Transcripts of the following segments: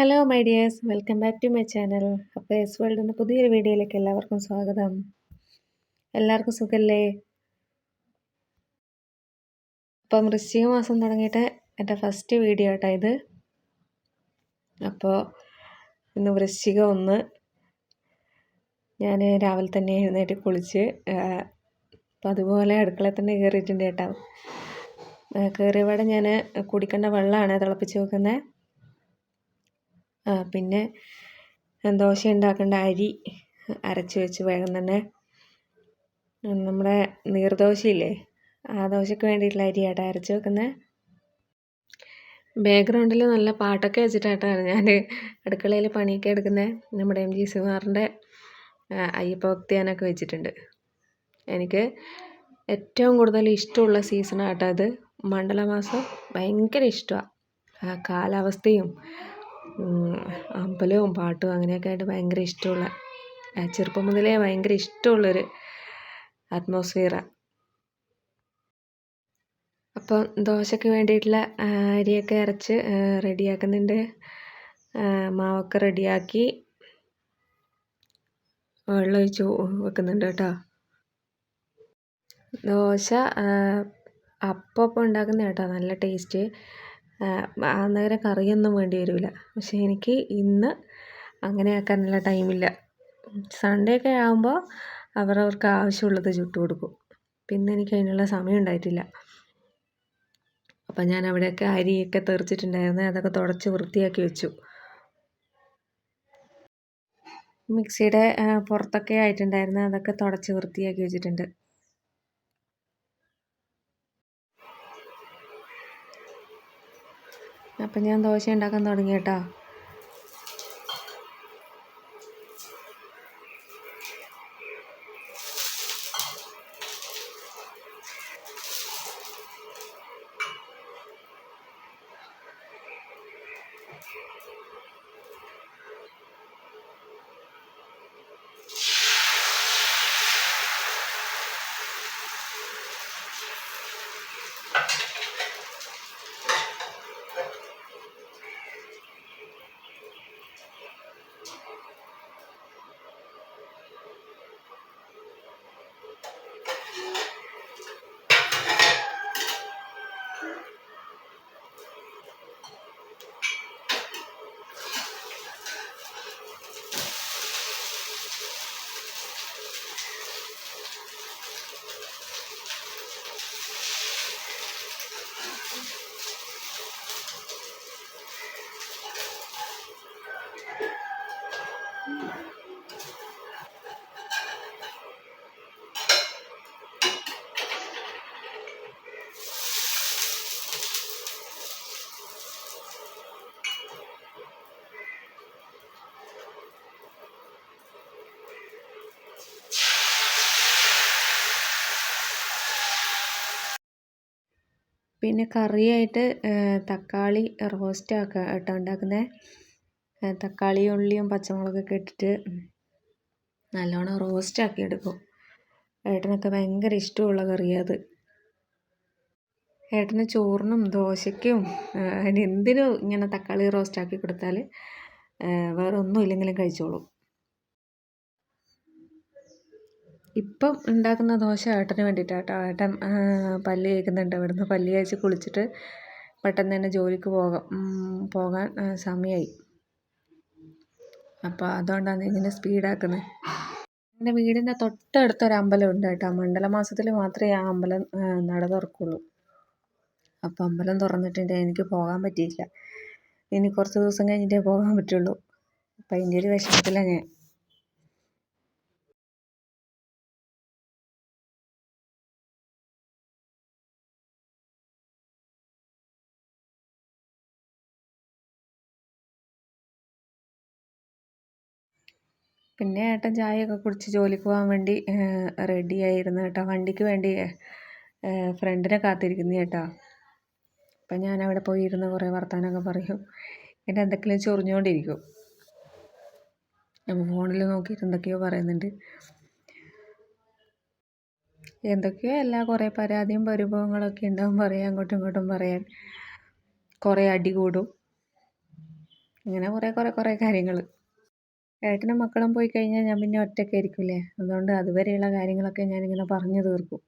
Hello my dears welcome back to my channel അപ്പോൾ S world എന്ന പുതിയൊരു വീഡിയോയിലേക്ക് എല്ലാവർക്കും സ്വാഗതം. എല്ലാവർക്കും സുഖല്ലേ? അപ്പം വൃശ്ചിക മാസം തുടങ്ങിയിട്ട് എന്റെ ഫസ്റ്റ് വീഡിയോ ആട്ടോ ഇത്. അപ്പോൾ ഇന്ന് വൃശ്ചിക ഒന്ന്. ഞാൻ രാവിലെ തന്നെ എഴുന്നേറ്റ് കുളിച്ച് അപ്പോൾ അതുപോലെ അടുക്കളയിൽ തന്നെ കയറിയിട്ടുണ്ട് കേട്ടോ കയറിയപാടെ ഞാൻ കുടിക്കേണ്ട വെള്ളമാണ് തിളപ്പിച്ച് വെക്കുന്നത് പിന്നെ ദോശ ഉണ്ടാക്കേണ്ട അരി അരച്ച് വെച്ച് വേഗം തന്നെ. നമ്മുടെ നീർദോശയില്ലേ ആ ദോശയ്ക്ക് വേണ്ടിയിട്ടുള്ള അരിയാട്ട അരച്ച് വെക്കുന്നത് ബാക്ക്ഗ്രൗണ്ടിൽ നല്ല പാട്ടൊക്കെ വെച്ചിട്ടായിട്ടാണ് ഞാൻ അടുക്കളയിൽ പണിയൊക്കെ എടുക്കുന്നത് നമ്മുടെ എം ജി സുമാറിന്റെ അയ്യപ്പ ഭക്തിയാനൊക്കെ വെച്ചിട്ടുണ്ട്. എനിക്ക് ഏറ്റവും കൂടുതൽ ഇഷ്ടമുള്ള സീസണാട്ടോ അത് മണ്ഡലമാസം ഭയങ്കര ഇഷ്ടമാണ് കാലാവസ്ഥയും അമ്പലവും പാട്ടും അങ്ങനെയൊക്കെ ആയിട്ട് ഭയങ്കര ഇഷ്ടമുള്ള ചെറുപ്പം മുതലേ ഭയങ്കര ഇഷ്ടമുള്ളൊരു അറ്റ്മോസ്ഫിയറാണ് അപ്പം ദോശയ്ക്ക് വേണ്ടിയിട്ടുള്ള അരിയൊക്കെ അരച്ച് റെഡിയാക്കുന്നുണ്ട്. മാവൊക്കെ റെഡിയാക്കി വെള്ളമൊഴിച്ച് വെക്കുന്നുണ്ട് കേട്ടോ. ദോശ അപ്പം ഉണ്ടാക്കുന്ന കേട്ടോ നല്ല ടേസ്റ്റ് അന്നേരം കറിയൊന്നും വേണ്ടി വരില്ല പക്ഷേ എനിക്ക് ഇന്ന് അങ്ങനെ ആക്കാനുള്ള ടൈമില്ല. സൺഡേ ഒക്കെ ആകുമ്പോൾ അവരവർക്ക് ആവശ്യമുള്ളത് ചുട്ടു കൊടുക്കും. പിന്നെ എനിക്ക് അതിനുള്ള സമയം ഉണ്ടായിട്ടില്ല. അപ്പം ഞാൻ അവിടെയൊക്കെ അരിയൊക്കെ തെറിച്ചിട്ടുണ്ടായിരുന്നു അതൊക്കെ തുടച്ച് വൃത്തിയാക്കി വെച്ചു. മിക്സിയുടെ പുറത്തൊക്കെ ആയിട്ടുണ്ടായിരുന്നു അതൊക്കെ തുടച്ച് വൃത്തിയാക്കി വെച്ചിട്ടുണ്ട്. അപ്പം ഞാൻ ദോശ ഉണ്ടാക്കാൻ തുടങ്ങി കേട്ടോ പിന്നെ കറിയായിട്ട് തക്കാളി റോസ്റ്റ് ആക്കുക കേട്ടോ ഉണ്ടാക്കുന്നത് തക്കാളിയും ഉള്ളിയും പച്ചമുളകൊക്കെ ഇട്ടിട്ട് നല്ലോണം റോസ്റ്റ് ആക്കി എടുക്കും. ഏട്ടനൊക്കെ ഭയങ്കര ഇഷ്ടമുള്ള കറിയാത് ഏട്ടന് ചോറിനും ദോശയ്ക്കും അതിന് എന്തിനും ഇങ്ങനെ തക്കാളി റോസ്റ്റ് ആക്കി കൊടുത്താൽ വേറെ ഒന്നും ഇല്ലെങ്കിലും കഴിച്ചോളും. ഇപ്പം ഉണ്ടാക്കുന്ന ദോശ ഏട്ടന് വേണ്ടിയിട്ടാണ് കേട്ടോ ഏട്ടൻ പല്ല് കേൾക്കുന്നുണ്ട് ഇവിടുന്ന് പല്ല് കഴിച്ച് കുളിച്ചിട്ട് പെട്ടെന്ന് തന്നെ ജോലിക്ക് പോകാം. പോകാൻ സമയമായി അപ്പോൾ അതുകൊണ്ടാണ് ഇങ്ങനെ സ്പീഡാക്കുന്നത് എന്റെ വീടിന്റെ തൊട്ടടുത്തൊരു അമ്പലം ഉണ്ട് കേട്ടോ. മണ്ഡല മാസത്തിൽ മാത്രമേ ആ അമ്പലം നട തുറക്കുള്ളൂ അപ്പോൾ അമ്പലം തുറന്നിട്ടുണ്ട് എനിക്ക് പോകാൻ പറ്റിയില്ല. ഇനി കുറച്ച് ദിവസം കഴിഞ്ഞിട്ടേ പോകാൻ പറ്റുള്ളൂ. അപ്പം അതിന്റെ ഒരു വിഷമത്തിലാണ് ഞാൻ പിന്നെ ഏട്ടൻ ചായയൊക്കെ കുടിച്ച് ജോലിക്ക് പോകാൻ വേണ്ടി റെഡി ആയിരുന്നു കേട്ടോ. വണ്ടിക്ക് വേണ്ടി ഫ്രണ്ടിനെ കാത്തിരിക്കുന്നു കേട്ടോ. അപ്പം ഞാൻ അവിടെ പോയി ഇരുന്ന് കുറേ വർത്തമാനമൊക്കെ പറയും. എന്റെ എന്തെങ്കിലും ചൊറിഞ്ഞുകൊണ്ടിരിക്കും. അപ്പോൾ ഫോണിൽ നോക്കിയിട്ട് എന്തൊക്കെയോ പറയുന്നുണ്ട്. എന്തൊക്കെയോ അല്ല കുറേ പരാതിയും പരിഭവങ്ങളൊക്കെ ഉണ്ടാവും. പറയാൻ അങ്ങോട്ടും ഇങ്ങോട്ടും പറയാൻ. കുറേ അടി കൂടും. ഇങ്ങനെ കുറേ കുറേ കുറേ കാര്യങ്ങൾ ഏട്ടനും മക്കളും പോയി കഴിഞ്ഞാൽ ഞാൻ പിന്നെ ഒറ്റയ്ക്കായിരിക്കില്ലേ? അതുകൊണ്ട് അതുവരെയുള്ള കാര്യങ്ങളൊക്കെ ഞാനിങ്ങനെ പറഞ്ഞു തീർക്കും.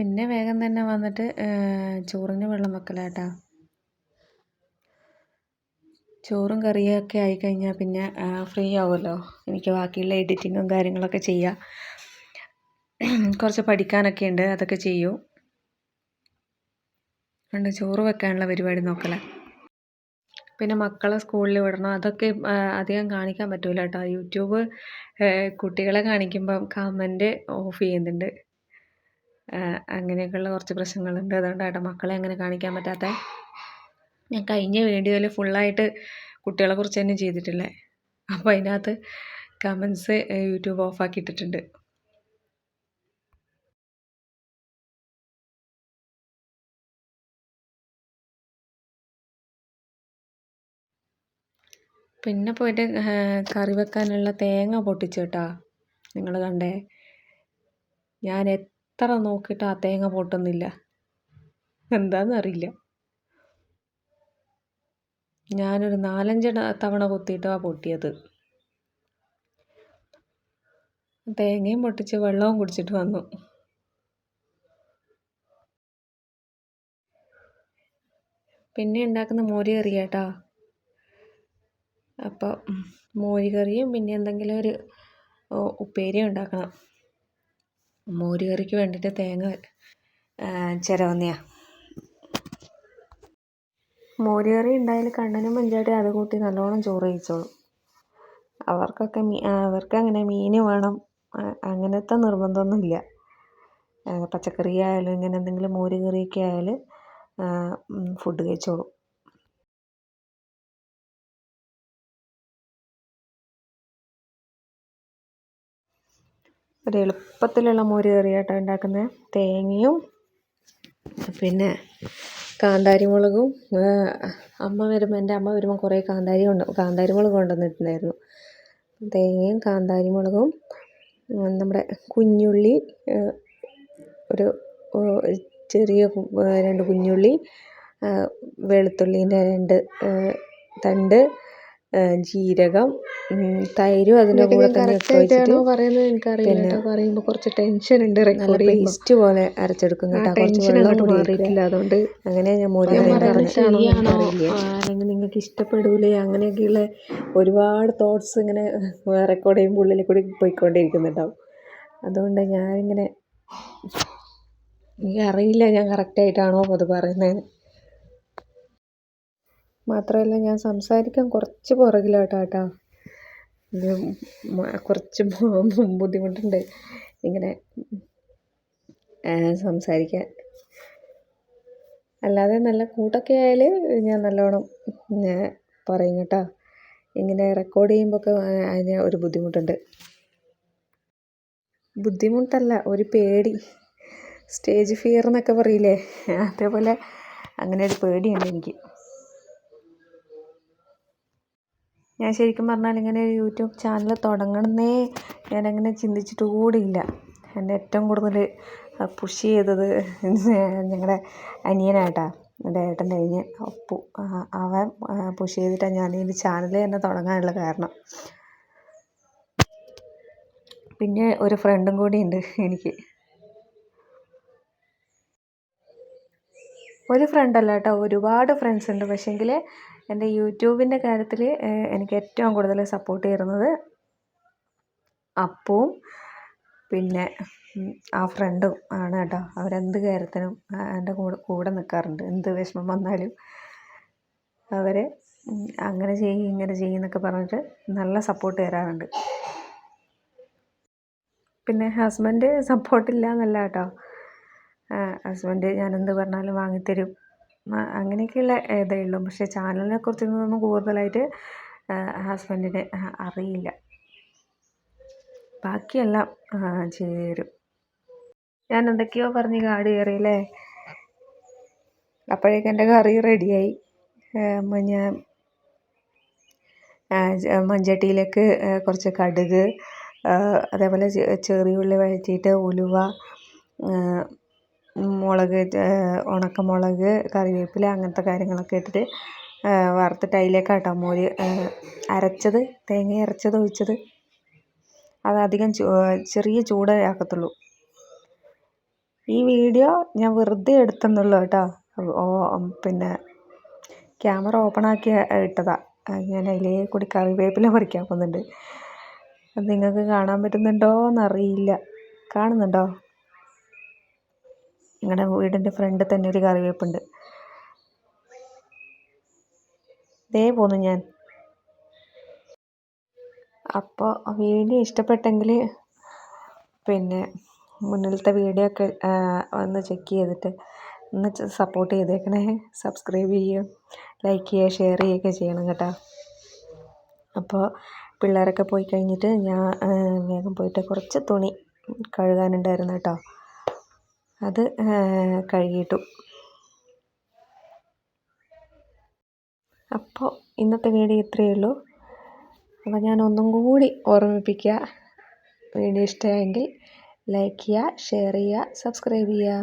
പിന്നെ വേഗം തന്നെ വന്നിട്ട് ചോറിന് വെള്ളം വെക്കലാട്ടാ ചോറും കറിയൊക്കെ ആയിക്കഴിഞ്ഞാൽ പിന്നെ ഫ്രീ ആവുമല്ലോ എനിക്ക് ബാക്കിയുള്ള എഡിറ്റിങ്ങും കാര്യങ്ങളൊക്കെ ചെയ്യാം. കുറച്ച് പഠിക്കാനൊക്കെ ഉണ്ട് അതൊക്കെ ചെയ്യൂ. അതുകൊണ്ട് ചോറ് വെക്കാനുള്ള പരിപാടി നോക്കല. പിന്നെ മക്കളെ സ്കൂളിൽ വിടണം. അതൊക്കെ അധികം കാണിക്കാൻ പറ്റൂല കേട്ടോ യൂട്യൂബ് കുട്ടികളെ കാണിക്കുമ്പം കമന്റ് ഓഫ് ചെയ്യുന്നുണ്ട്. അങ്ങനെയൊക്കെയുള്ള കുറച്ച് പ്രശ്നങ്ങളുണ്ട്. അതുകൊണ്ടാട്ടോ മക്കളെ അങ്ങനെ കാണിക്കാൻ പറ്റാത്ത. ഞാൻ കഴിഞ്ഞ വീഡിയോയിൽ ഫുള്ളായിട്ട് കുട്ടികളെ കുറിച്ച് തന്നെ ചെയ്തിട്ടില്ലേ? അപ്പോൾ അതിനകത്ത് കമൻസ് യൂട്യൂബ് ഓഫാക്കി ഇട്ടിട്ടുണ്ട്. പിന്നെ പോയിട്ട് കറി വെക്കാനുള്ള തേങ്ങ പൊട്ടിച്ചു കേട്ടോ. നിങ്ങൾ കണ്ടേ? ഞാൻ എത്ര നോക്കിയിട്ട് ആ തേങ്ങ പൊട്ടുന്നില്ല? എന്താണെന്നറിയില്ല ഞാനൊരു നാലഞ്ച് തവണ കുത്തിയിട്ടാണ് പൊട്ടിയത്. തേങ്ങയും പൊട്ടിച്ച് വെള്ളവും കുടിച്ചിട്ട് വന്നു. പിന്നെ ഉണ്ടാക്കുന്ന മോര് കറി കേട്ടോ അപ്പോൾ മോരി കറിയും പിന്നെ എന്തെങ്കിലും ഒരു ഉപ്പേരിയും ഉണ്ടാക്കണം. മോര് കറിക്ക് വേണ്ടിയിട്ട് തേങ്ങ ചിരവുന്നതാണ് മോരുകറി ഉണ്ടായാൽ കണ്ണനും പഞ്ചാട്ടി അത് കൂട്ടി നല്ലോണം ചോറ് കഴിച്ചോളും. അവർക്കൊക്കെ മീ അവർക്ക് അങ്ങനെ മീൻ വേണം അങ്ങനത്തെ നിർബന്ധമൊന്നുമില്ല. പച്ചക്കറി ആയാലും ഇങ്ങനെ എന്തെങ്കിലും മോരുകറിയൊക്കെ ആയാൽ ഫുഡ് കഴിച്ചോളും. ഒരു എളുപ്പത്തിലുള്ള മോര് കറിയായിട്ടാണ് ഉണ്ടാക്കുന്നത്. തേങ്ങയും പിന്നെ കാന്താരി മുളകും അമ്മ വരുമ്പോൾ എന്റെ അമ്മ വരുമ്പോൾ കുറേ കാന്താരി കൊണ്ട് കാന്താരി മുളക് കൊണ്ടുവന്നിട്ടുണ്ടായിരുന്നു. തേങ്ങയും കാന്താരി മുളകും നമ്മുടെ കുഞ്ഞുള്ളി ഒരു ചെറിയ രണ്ട് കുഞ്ഞുള്ളി വെളുത്തുള്ളീന്റെ രണ്ട് തണ്ട് ജീരകം തൈരും അതിന്റെ കൂടെ തന്നെ ഇട്ട് വെച്ചിട്ട് പിന്നെ പറയുമ്പോൾ കുറച്ച് ടെൻഷൻ ഉണ്ട് നല്ല പേസ്റ്റ് പോലെ അരച്ചെടുക്കും കേട്ടോ കുറച്ച് വെള്ളം കൂടി മാറിയിട്ടില്ല അതുകൊണ്ട്. അങ്ങനെ ഞാൻ മോര് അല്ലെങ്കിൽ നിങ്ങൾക്ക് ഇഷ്ടപ്പെടൂലേ? അങ്ങനെയൊക്കെയുള്ള ഒരുപാട് തോട്ട്സ് ഇങ്ങനെ റെക്കോർഡ് ചെയ്യുമ്പോൾ ഉള്ളിൽ കൂടി പോയിക്കൊണ്ടിരിക്കുന്നുണ്ടാവും. അതുകൊണ്ട് ഞാനിങ്ങനെ എനിക്കറിയില്ല ഞാൻ കറക്റ്റായിട്ടാണോ അത് പറയുന്നത് മാത്രമല്ല ഞാൻ സംസാരിക്കാൻ കുറച്ച് പുറകിലോട്ടാ കേട്ടോ ഇത് കുറച്ച് ബുദ്ധിമുട്ടുണ്ട്. ഇങ്ങനെ സംസാരിക്കാൻ. അല്ലാതെ നല്ല കൂട്ടൊക്കെ ആയാൽ ഞാൻ നല്ലോണം പറയും കേട്ടോ. ഇങ്ങനെ റെക്കോർഡ് ചെയ്യുമ്പോഴൊക്കെ അതിന് ഒരു ബുദ്ധിമുട്ടുണ്ട്. ബുദ്ധിമുട്ടല്ല ഒരു പേടി. സ്റ്റേജ് ഫിയർ എന്നൊക്കെ പറയില്ലേ? അതേപോലെ അങ്ങനെ ഒരു പേടിയുണ്ട് എനിക്ക്. ഞാൻ ശരിക്കും പറഞ്ഞാൽ ഇങ്ങനെ ഒരു യൂട്യൂബ് ചാനൽ തുടങ്ങണമെന്നേ ഞാനങ്ങനെ ചിന്തിച്ചിട്ട് കൂടിയില്ല. എന്നെ ഏറ്റവും കൂടുതൽ പുഷ് ചെയ്തത് ഞങ്ങളുടെ അനിയനായിട്ടാ. എന്റെ ഏട്ടന്റെ അനിയൻ അപ്പു അവൻ പുഷ് ചെയ്തിട്ടാണ് ഞാൻ ഈ ചാനൽ തന്നെ തുടങ്ങാനുള്ള കാരണം. പിന്നെ ഒരു ഫ്രണ്ടും കൂടി ഉണ്ട് എനിക്ക്. ഒരു ഫ്രണ്ടല്ല കേട്ടോ ഒരുപാട് ഫ്രണ്ട്സ് ഉണ്ട്. പക്ഷേങ്കിൽ എന്റെ യൂട്യൂബിന്റെ കാര്യത്തിൽ എനിക്ക് ഏറ്റവും കൂടുതൽ സപ്പോർട്ട് ചെയ്യുന്നത് അപ്പവും പിന്നെ ആ ഫ്രണ്ടും ആണ് കേട്ടോ. അവരെന്ത് കാര്യത്തിനും എന്റെ കൂടെ കൂടെ നിൽക്കാറുണ്ട്. എന്ത് വിഷമം വന്നാലും അവർ അങ്ങനെ ചെയ്യും ഇങ്ങനെ ചെയ്യും എന്നൊക്കെ പറഞ്ഞിട്ട് നല്ല സപ്പോർട്ട് തരാറുണ്ട്. പിന്നെ ഹസ്ബൻഡ് സപ്പോർട്ടില്ല എന്നല്ല കേട്ടോ ഹസ്ബൻഡ് ഞാൻ എന്ത് പറഞ്ഞാലും വാങ്ങിത്തരും. അങ്ങനെയൊക്കെയുള്ള ഇതേ ഉള്ളൂ. പക്ഷേ ചാനലിനെ കുറിച്ചൊന്നും കൂടുതലായിട്ട് ഹസ്ബൻഡിന് അറിയില്ല. ബാക്കിയെല്ലാം ചെയ്തു ഞാൻ എന്തൊക്കെയോ പറഞ്ഞ് കാട് കയറിയല്ലേ അപ്പോഴേക്കും എന്റെ കറി റെഡിയായി. ഞാൻ മഞ്ചട്ടിയിലേക്ക് കുറച്ച് കടുക് അതേപോലെ ചെറിയ ഉള്ളി വഴറ്റിയിട്ട് ഉലുവ മുളക് ഉണക്കമുളക് കറിവേപ്പില അങ്ങനത്തെ കാര്യങ്ങളൊക്കെ ഇട്ടിട്ട് വറുത്തിട്ട് അതിലേക്കാട്ടോ മോര് അരച്ചത് തേങ്ങ അരച്ചത് ഒഴിച്ചത്. അത് അധികം ചെറിയ ചൂടേ ആക്കത്തുള്ളൂ ഈ വീഡിയോ ഞാൻ വെറുതെ എടുത്തെന്നുള്ളൂ കേട്ടോ. പിന്നെ ക്യാമറ ഓപ്പൺ ആക്കി ഇട്ടതാണ് ഞാൻ അതിലേ കൂടി കറിവേപ്പില പറിക്കാൻ പോകുന്നുണ്ട്. അത് നിങ്ങൾക്ക് കാണാൻ പറ്റുന്നുണ്ടോ എന്നറിയില്ല കാണുന്നുണ്ടോ? ഞങ്ങളുടെ വീടിന്റെ ഫ്രണ്ട് തന്നെ ഒരു കറിവേപ്പുണ്ട്. ദേ പോന്നു ഞാൻ. അപ്പോൾ വീഡിയോ ഇഷ്ടപ്പെട്ടെങ്കിൽ പിന്നെ മുന്നിലത്തെ വീഡിയോ ഒക്കെ ഒന്ന് ചെക്ക് ചെയ്തിട്ട് ഒന്ന് സപ്പോർട്ട് ചെയ്തേക്കണേ. സബ്സ്ക്രൈബ് ചെയ്യുക ലൈക്ക് ചെയ്യുക ഷെയർ ചെയ്യുകയൊക്കെ ചെയ്യണം കേട്ടോ. അപ്പോൾ പിള്ളേരൊക്കെ പോയി കഴിഞ്ഞിട്ട് ഞാൻ വേഗം പോയിട്ട് കുറച്ച് തുണി കഴുകാനുണ്ടായിരുന്നു കേട്ടോ. അത് കഴുകിയിട്ടു. അപ്പോൾ ഇന്നത്തെ വീഡിയോ ഇത്രയേ ഉള്ളൂ. അപ്പോൾ ഞാൻ ഒന്നും കൂടി ഓർമ്മിപ്പിക്കുക. വീഡിയോ ഇഷ്ടമായെങ്കിൽ ലൈക്ക് ചെയ്യുക ഷെയർ ചെയ്യുക സബ്സ്ക്രൈബ് ചെയ്യുക.